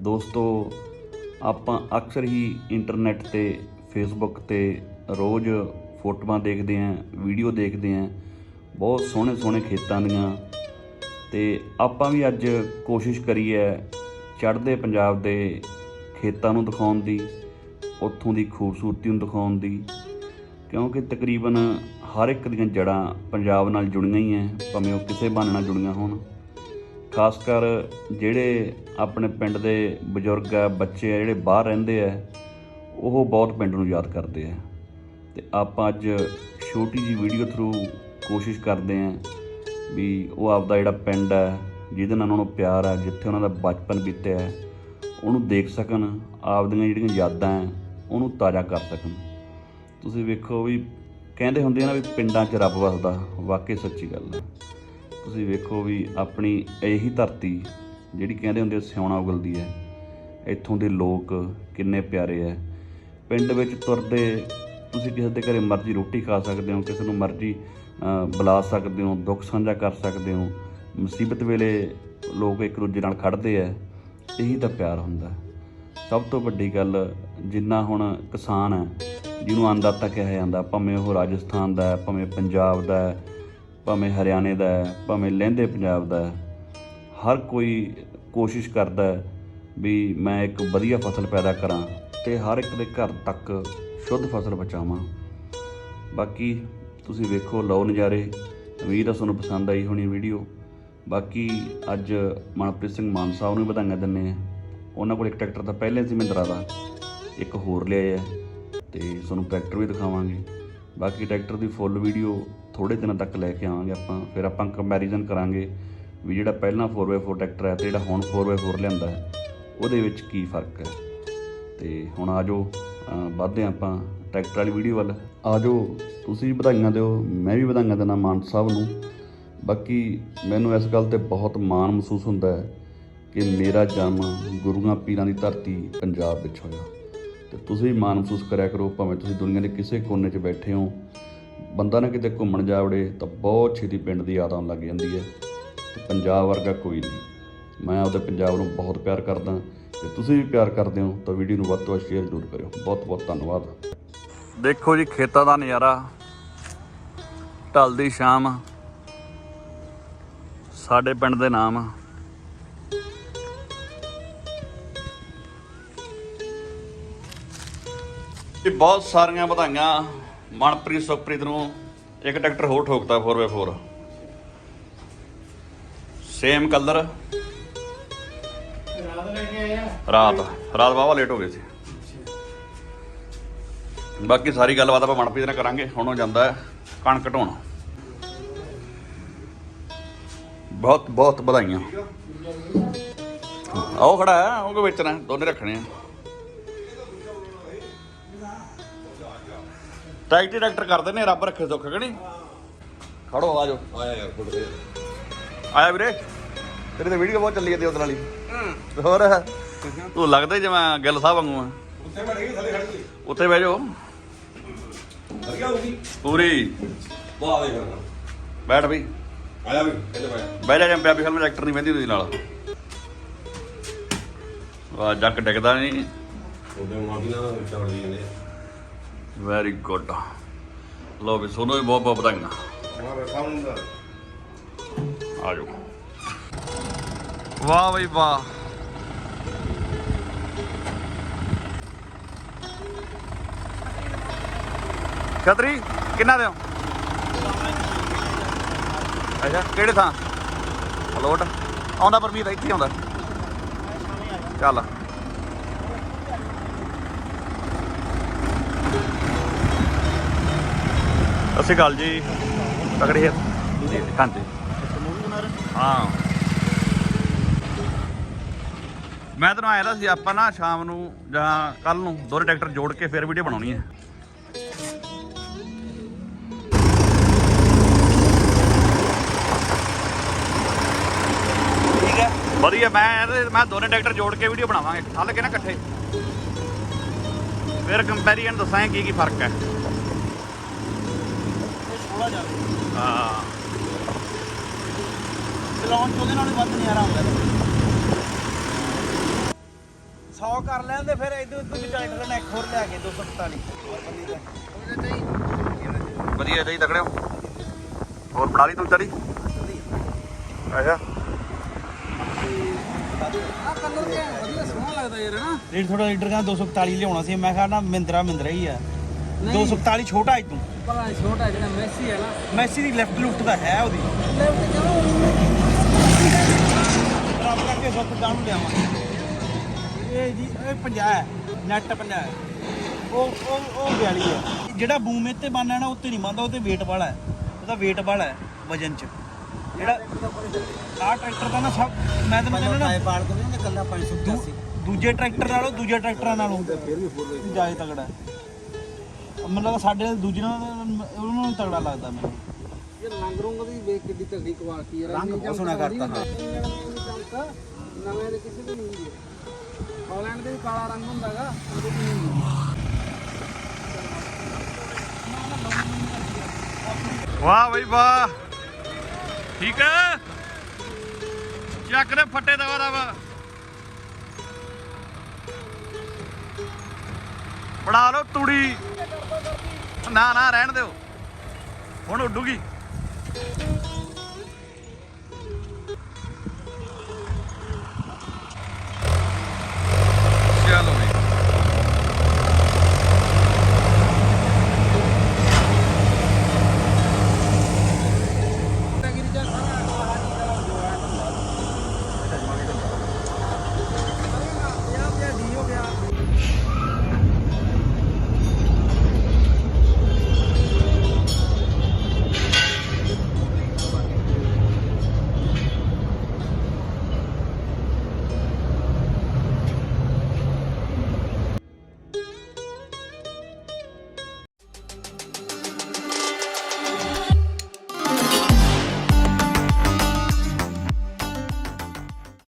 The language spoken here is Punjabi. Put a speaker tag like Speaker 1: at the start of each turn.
Speaker 1: ਦੋਸਤੋ, ਆਪਾਂ ਅਕਸਰ ਹੀ ਇੰਟਰਨੈਟ ਤੇ ਫੇਸਬੁੱਕ ਤੇ ਰੋਜ਼ ਫੋਟੋਆਂ ਦੇਖਦੇ ਆਂ ਵੀਡੀਓ ਦੇਖਦੇ ਆਂ ਬਹੁਤ ਸੋਹਣੇ ਸੋਹਣੇ ਖੇਤਾਂ ਦੀਆਂ। ਤੇ ਆਪਾਂ ਵੀ ਅੱਜ ਕੋਸ਼ਿਸ਼ ਕਰੀ ਹੈ ਚੜ੍ਹਦੇ ਪੰਜਾਬ ਦੇ ਖੇਤਾਂ ਨੂੰ ਦਿਖਾਉਣ ਦੀ, ਉੱਥੋਂ ਦੀ ਖੂਬਸੂਰਤੀ ਨੂੰ ਦਿਖਾਉਣ ਦੀ, ਕਿਉਂਕਿ ਤਕਰੀਬਨ ਹਰ ਇੱਕ ਦੀਆਂ ਜੜ੍ਹਾਂ ਪੰਜਾਬ ਨਾਲ ਜੁੜੀਆਂ ਹੀ ਐ ਭਾਵੇਂ ਉਹ ਕਿਸੇ ਬਹਾਨੇ ਨਾਲ ਜੁੜੀਆਂ ਹੋਣ। ਖਾਸ ਕਰ ਜਿਹੜੇ ਆਪਣੇ ਪਿੰਡ ਦੇ ਬਜ਼ੁਰਗ ਆ, ਬੱਚੇ ਆ, ਜਿਹੜੇ ਬਾਹਰ ਰਹਿੰਦੇ ਆ, ਉਹ ਬਹੁਤ ਪਿੰਡ ਨੂੰ ਯਾਦ ਕਰਦੇ ਆ। ਤੇ ਆਪਾਂ ਅੱਜ ਛੋਟੀ ਜੀ ਵੀਡੀਓ ਥਰੂ ਕੋਸ਼ਿਸ਼ ਕਰਦੇ ਆ ਵੀ ਉਹ ਆਪਦਾ ਜਿਹੜਾ ਪਿੰਡ ਹੈ ਜਿਹਦੇ ਨਾਲ ਉਹਨਾਂ ਨੂੰ ਪਿਆਰ ਹੈ ਜਿੱਥੇ ਉਹਨਾਂ ਦਾ ਬਚਪਨ ਬੀਤਿਆ ਹੈ, ਉਹਨੂੰ ਦੇਖ ਸਕਣ, ਆਪਦੀਆਂ ਜਿਹੜੀਆਂ ਯਾਦਾਂ ਹੈ, ਉਹਨੂੰ ਤਾਜ਼ਾ ਕਰ ਸਕਣ। ਤੁਸੀਂ ਵੇਖੋ ਵੀ ਕਹਿੰਦੇ ਹੁੰਦੇ ਆ ਨਾ ਵੀ ਪਿੰਡਾਂ 'ਚ ਰੱਬ ਵਸਦਾ, ਵਾਕਈ ਸੱਚੀ ਗੱਲ ਹੈ ਤੁਸੀਂ ਵੇਖੋ ਵੀ ਆਪਣੀ ਇਹੀ ਧਰਤੀ, ਜਿਹੜੀ ਕਹਿੰਦੇ ਹੁੰਦੇ ਆ, ਸਿਉਣਾ ਉਗਲਦੀ ਹੈ। ਇੱਥੋਂ ਦੇ ਲੋਕ ਕਿੰਨੇ ਪਿਆਰੇ ਹੈ ਪਿੰਡ ਵਿੱਚ ਤੁਰਦੇ, ਤੁਸੀਂ ਕਿਸੇ ਦੇ ਘਰੇ ਮਰਜ਼ੀ ਰੋਟੀ ਖਾ ਸਕਦੇ ਹੋ, ਕਿਸੇ ਨੂੰ ਮਰਜ਼ੀ ਬੁਲਾ ਸਕਦੇ ਹੋ, ਦੁੱਖ ਸਾਂਝਾ ਕਰ ਸਕਦੇ ਹੋ। ਮੁਸੀਬਤ ਵੇਲੇ ਲੋਕ ਇੱਕ ਦੂਜੇ ਨਾਲ ਖੜਦੇ ਆ। ਇਹੀ ਤਾਂ ਪਿਆਰ ਹੁੰਦਾ। ਸਭ ਤੋਂ ਵੱਡੀ ਗੱਲ, ਜਿੰਨਾ ਹੁਣ ਕਿਸਾਨ ਹੈ, ਜਿਹਨੂੰ ਅੰਨਦਾਤਾ ਕਿਹਾ ਜਾਂਦਾ, ਭਾਵੇਂ ਉਹ ਰਾਜਸਥਾਨ ਦਾ ਹੈ, ਭਾਵੇਂ ਪੰਜਾਬ ਦਾ ਹੈ ਭਾਵੇਂ ਹਰਿਆਣੇ ਦਾ ਹੈ, ਭਾਵੇਂ ਲਹਿੰਦੇ ਪੰਜਾਬ ਦਾ ਹੈ, ਹਰ ਕੋਈ ਕੋਸ਼ਿਸ਼ ਕਰਦਾ ਹੈ ਵੀ ਮੈਂ ਇੱਕ ਵਧੀਆ ਫਸਲ ਪੈਦਾ ਕਰਾਂ ਤੇ ਹਰ ਇੱਕ ਦੇ ਘਰ ਤੱਕ ਸ਼ੁੱਧ ਫਸਲ ਪਹੁੰਚਾਵਾਂ। ਬਾਕੀ ਤੁਸੀਂ ਵੇਖੋ, ਲਓ ਨਜ਼ਾਰੇ, ਉਮੀਦ ਆ ਤੁਹਾਨੂੰ ਪਸੰਦ ਆਈ ਹੋਣੀ ਵੀਡੀਓ। ਬਾਕੀ ਅੱਜ ਮਨਪ੍ਰੀਤ ਸਿੰਘ ਮਾਨ ਸਾਹਿਬ ਨੂੰ ਵੀ ਵਧਾਈਆਂ ਦਿੰਨੇ ਆ ਉਹਨਾਂ ਕੋਲ ਇੱਕ ਟਰੈਕਟਰ ਤਾਂ ਪਹਿਲੇ ਸੀ ਮਹਿੰਦਰਾ ਦਾ, ਇੱਕ ਹੋਰ ਲਿਆਏ ਆ ਤੇ ਤੁਹਾਨੂੰ ਟਰੈਕਟਰ ਵੀ ਦਿਖਾਵਾਂਗੇ। ਬਾਕੀ ਟਰੈਕਟਰ ਦੀ ਫੁੱਲ ਵੀਡੀਓ ਥੋੜੇ ਦਿਨਾਂ ਤੱਕ ਲੈ ਕੇ ਆਵਾਂਗੇ ਆਪਾਂ, ਫਿਰ ਆਪਾਂ ਕੰਪੈਰੀਜ਼ਨ ਕਰਾਂਗੇ ਵੀ ਜਿਹੜਾ ਪਹਿਲਾਂ 4x4 ਟਰੈਕਟਰ ਹੈ ਤੇ ਜਿਹੜਾ ਹੁਣ 4x4 ਲਿਆਂਦਾ ਹੈ, ਉਹਦੇ ਵਿੱਚ ਕੀ ਫ਼ਰਕ ਹੈ? ਤੇ ਹੁਣ ਆਜੋ ਵੱਧਦੇ ਹਾਂ ਆਪਾਂ ਟਰੈਕਟਰ ਵਾਲੀ ਵੀਡੀਓ ਵੱਲ। ਆਜੋ ਤੁਸੀਂ ਵਧਾਈਆਂ ਦਿਓ, ਮੈਂ ਵੀ ਵਧਾਈਆਂ ਦਿੰਦਾ ਮਾਨ ਸਾਹਿਬ ਨੂੰ। ਬਾਕੀ ਮੈਨੂੰ ਇਸ ਗੱਲ ਤੇ ਬਹੁਤ ਮਾਣ ਮਹਿਸੂਸ ਹੁੰਦਾ ਹੈ ਕਿ ਮੇਰਾ ਜਨਮ ਗੁਰੂਆਂ ਪੀਰਾਂ ਦੀ ਧਰਤੀ ਪੰਜਾਬ ਵਿੱਚ ਹੋਇਆ। ਤੇ ਤੁਸੀਂ ਵੀ ਮਾਣ ਮਹਿਸੂਸ ਕਰਿਆ ਕਰੋ, ਭਾਵੇਂ ਤੁਸੀਂ ਦੁਨੀਆ ਦੇ ਕਿਸੇ ਕੋਨੇ 'ਚ ਬੈਠੇ ਹੋ ਬੰਦਾ ਨਾ ਕਿਤੇ ਘੁੰਮਣ ਜਾ ਵੜੇ ਤਾਂ ਬਹੁਤ ਛੇਤੀ ਪਿੰਡ ਦੀ ਯਾਦ ਆਉਣ ਲੱਗ ਜਾਂਦੀ ਹੈ ਤੇ ਪੰਜਾਬ ਵਰਗਾ ਕੋਈ ਨਹੀਂ। ਮੈਂ ਆਪਦੇ ਪੰਜਾਬ ਨੂੰ ਬਹੁਤ ਪਿਆਰ ਕਰਦਾ ਤੇ ਤੁਸੀਂ ਵੀ ਪਿਆਰ ਕਰਦੇ ਹੋ ਤਾਂ ਵੀਡੀਓ ਨੂੰ ਵੱਧ ਤੋਂ ਵੱਧ ਸ਼ੇਅਰ ਜ਼ਰੂਰ ਕਰਿਓ। ਬਹੁਤ ਬਹੁਤ ਧੰਨਵਾਦ। ਦੇਖੋ ਜੀ ਖੇਤਾਂ ਦਾ ਨਜ਼ਾਰਾ ਢਲਦੀ ਸ਼ਾਮ ਸਾਡੇ ਪਿੰਡ ਦੇ ਨਾਮ। ਇਹ ਬਹੁਤ ਸਾਰੀਆਂ ਵਧਾਈਆਂ ਮਨਪ੍ਰੀਤ ਸੁਖਪ੍ਰੀਤ ਨੂੰ ਇੱਕ ਟਰੈਕਟਰ ਹੋਰ ਠੋਕਤਾ 4x4 ਸੇਮ ਕਲਰ
Speaker 2: ਰਾਤ ਲੈ ਕੇ ਆਇਆ
Speaker 1: ਰਾਤ। ਰਾਤ ਵਾਵਾ ਲੇਟ ਹੋ ਗਏ ਸੀ। ਬਾਕੀ ਸਾਰੀ ਗੱਲਬਾਤ ਆਪਾਂ ਮਨਪ੍ਰੀਤ ਨਾਲ ਕਰਾਂਗੇ, ਹੁਣ ਉਹ ਜਾਂਦਾ ਹੈ ਕਣਕ ਢੋਣ। ਬਹੁਤ ਬਹੁਤ ਵਧਾਈਆਂ। ਆਓ ਖੜਾ ਹੈ, ਉਹ ਕੋ ਵੇਚਣਾ ਦੋਨੇ ਰੱਖਣੇ ਆ। ਟਰੈਕਟਰ ਟਰੈਕਟਰ ਕਰਦੇ ਨੇ ਰੱਬ ਰੱਖੇ ਦੁੱਖ ਕਿ ਨਹੀਂ? ਖੜੋ ਆ ਜਾਓ
Speaker 3: ਆਇਆ ਯਾਰ ਫੁੱਟ ਦੇ
Speaker 1: ਆਇਆ ਵੀਰੇ ਤੇਰੀ ਤਾਂ ਵੀਡੀਓ ਬਹੁਤ ਚੱਲੀ ਜਾਂਦੀ ਉਹਦੇ ਨਾਲ ਹੀ। ਹੋਰ ਤੂੰ ਲੱਗਦਾ ਹੀ ਜਿਵੇਂ ਗਿੱਲ ਸਾਹਿਬ ਵਾਂਗੂ ਆ।
Speaker 3: ਉੱਥੇ ਬੈਠ ਗਈ ਥੱਲੇ ਖੜ ਗਈ।
Speaker 1: ਉੱਥੇ ਬਹਿ ਜਾਓ।
Speaker 3: ਵਧੀਆ ਹੋਊਗੀ
Speaker 1: ਪੂਰੀ।
Speaker 3: ਵਾਹ ਦੇ ਫਿਰ
Speaker 1: ਬੈਠ ਬਈ।
Speaker 3: ਆਇਆ ਵੀ ਇੱਥੇ ਬੈਠ
Speaker 1: ਬਹਿ ਜਾ ਜਿਵੇਂ ਪੰਜਾਬੀ ਫਿਲਮ ਐਕਟਰ ਨਹੀਂ ਬਹਿੰਦੀ ਤੁਸੀਂ ਨਾਲ। ਵਾਹ ਜੱਕ ਡਿੱਗਦਾ ਨਹੀਂ।
Speaker 3: ਉਹਦੇ ਮਾਂ ਵੀ ਨਾ ਚੜ ਗਈ ਜਾਂਦੇ
Speaker 1: ਵੈਰੀ ਗੁੱਡ ਲੋ ਵੀ ਸੋਨੂੰ ਵੀ ਬਹੁਤ ਬਹੁਤ ਵਧਾਈਆਂ ਆ ਜਾਓ। ਵਾਹ ਬਈ ਵਾਹ। ਖਤਰੀ ਕਿੰਨਾ ਦਿਓ? ਅੱਛਾ ਕਿਹੜੇ ਥਾਂ? ਹਲੋਟ ਆਉਂਦਾ ਪਰਮੀਤ ਇੱਥੇ ਆਉਂਦਾ। ਚੱਲ। ਅਸੀਂ ਗੱਲ ਜੀ। ਤਕੜੀ ਹੈ। ਹਾਂਜੀ। ਹਾਂ। ਮੈਂ ਤੈਨੂੰ ਆਇਆ ਸੀ ਆਪਾਂ ਨਾ ਸ਼ਾਮ ਨੂੰ ਜਾਂ ਕੱਲ ਨੂੰ ਦੋਰੇ ਟਰੈਕਟਰ ਜੋੜ ਕੇ ਫਿਰ ਵੀਡੀਓ ਬਣਾਉਣੀ ਹੈ। ਠੀਕ ਹੈ। ਵਧੀਆ ਮੈਂ ਮੈਂ ਦੋਨੇ ਟਰੈਕਟਰ ਜੋੜ ਕੇ ਵੀਡੀਓ ਬਣਾਵਾਂਗੇ। ਹੱਲ ਕੇ ਨਾ ਇਕੱਠੇ। ਫਿਰ ਕੰਪੈਰੀਜ਼ਨ ਦੱਸਾਂਗੇ ਕੀ ਕੀ ਫ਼ਰਕ ਹੈ।
Speaker 2: ਥੋੜਾ ਜਿਹਾ
Speaker 1: ਹਾਂ।
Speaker 2: ਚਲਾਉਣ ਚ ਉਹਦੇ ਨਾਲ ਵੱਧ ਨਜ਼ਾਰਾ ਆਉਂਦਾ 100 ਕਰ ਲੈਂਦੇ ਫਿਰ ਇਦੋਂ ਇਦੋਂ ਵੀ ਟਰੈਕਟਰ ਨੇ ਇੱਕ ਹੋਰ ਲਿਆ ਕੇ 245
Speaker 1: ਵਧੀਆ ਜੀ ਤਕੜਿਓ। ਹੋਰ ਬਣਾ ਲਈ ਤੂੰ ਤਰੀ ਅੱਛਾ।
Speaker 4: ਆ ਕਲਰ ਤੇ ਵਧੀਆ ਸੋਹਣਾ ਲੱਗਦਾ ਯਾਰ ਹਨਾ?
Speaker 2: ਰੇਟ ਥੋੜਾ ਲੀਟਰ ਕਹਿੰਦਾ 241 ਲਿਆਉਣਾ ਸੀ। ਮੈਂ ਕਿਹਾ ਨਾ ਮਿੰਦਰਾ ਮਿੰਦਰਾ ਹੀ ਆ। 241 ਛੋਟਾ ਹੈ ਤੂੰ
Speaker 4: ਛੋਟਾ ਜਿਹੜਾ ਮੈਸੀ ਹੈ ਨਾ
Speaker 2: ਮੈਸੀ ਦੀ ਲੈਫਟ ਲੁਫਟ ਤਾਂ ਹੈ ਉਹਦੀ।
Speaker 4: ਲੈਫਟ ਚਲੋ
Speaker 2: ਰੱਬ ਕਰਕੇ ਸੁੱਤ ਗਾਂ ਨੂੰ ਲਿਆਵਾਂ ਇਹ ਜੀ ਇਹ 50 ਹੈ ਨੈਟ 50 ਹੈ। ਉਹ ਉਹ ਉਹ 42 ਹੈ। ਜਿਹੜਾ ਬੂਮ ਇੱਥੇ ਬਣਨਾ ਨਾ ਉੱਤੇ ਨਹੀਂ ਮੰਨਦਾ ਉਹਤੇ weight ਵਾਲਾ ਹੈ। ਉਹਦਾ weight ਵਾਲਾ ਹੈ ਵਜਨ ਚ। ਜਿਹੜਾ ਆਹ ਟਰੈਕਟਰ ਦਾ ਨਾ ਸਭ ਮੈਂ ਤੈਨੂੰ ਕਹਿੰਦਾ ਨਾ
Speaker 4: ਪਾੜ ਕੇ ਨਹੀਂ ਕੱਲਾ 580
Speaker 2: ਦੂਜੇ ਟਰੈਕਟਰ ਨਾਲੋਂ ਦੂਜੇ ਟਰੈਕਟਰਾਂ ਨਾਲੋਂ। ਫਿਰ ਵੀ ਜਾਏ ਤਗੜਾ। ਮੈਨੂੰ ਲੱਗਦਾ ਸਾਡੇ ਨਾਲ ਦੂਜੇ ਨਾਲ ਉਹਨਾਂ ਨੂੰ ਤਗੜਾ ਲੱਗਦਾ ਮੈਨੂੰ।
Speaker 4: ਇਹ ਰੰਗ ਰੰਗ ਦੀ ਵੇਖ ਕਿੱਡੀ ਤਗੜੀ ਕੁਆਲਿਟੀ ਹੈ
Speaker 2: ਰੰਗ ਬਹੁਤ ਸੋਹਣਾ ਕਰਤਾ,
Speaker 4: ਹਾਂ ਨਵੇਂ ਦੇ ਕਿਸੇ ਦੇ ਨਹੀਂ ਹੁੰਦੀ। ਹਾਲੈਂਡ ਦੇ ਵੀ ਕਾਲਾ ਰੰਗ ਹੁੰਦਾਗਾ ਉਹਦੇ ਵੀ ਨਹੀਂ ਹੁੰਦੀ।
Speaker 1: ਵਾਹ ਬਈ ਵਾਹ। ਠੀਕ ਹੈ ਚੱਕ ਦੇ ਫੱਟੇ ਦਵਾ ਦਵਾ। ਬਣਾ ਲਓ ਤੂੜੀ। ਨਾ ਨਾ ਰਹਿਣ ਦਿਓ। ਹੁਣ ਉੱਡੂਗੀ।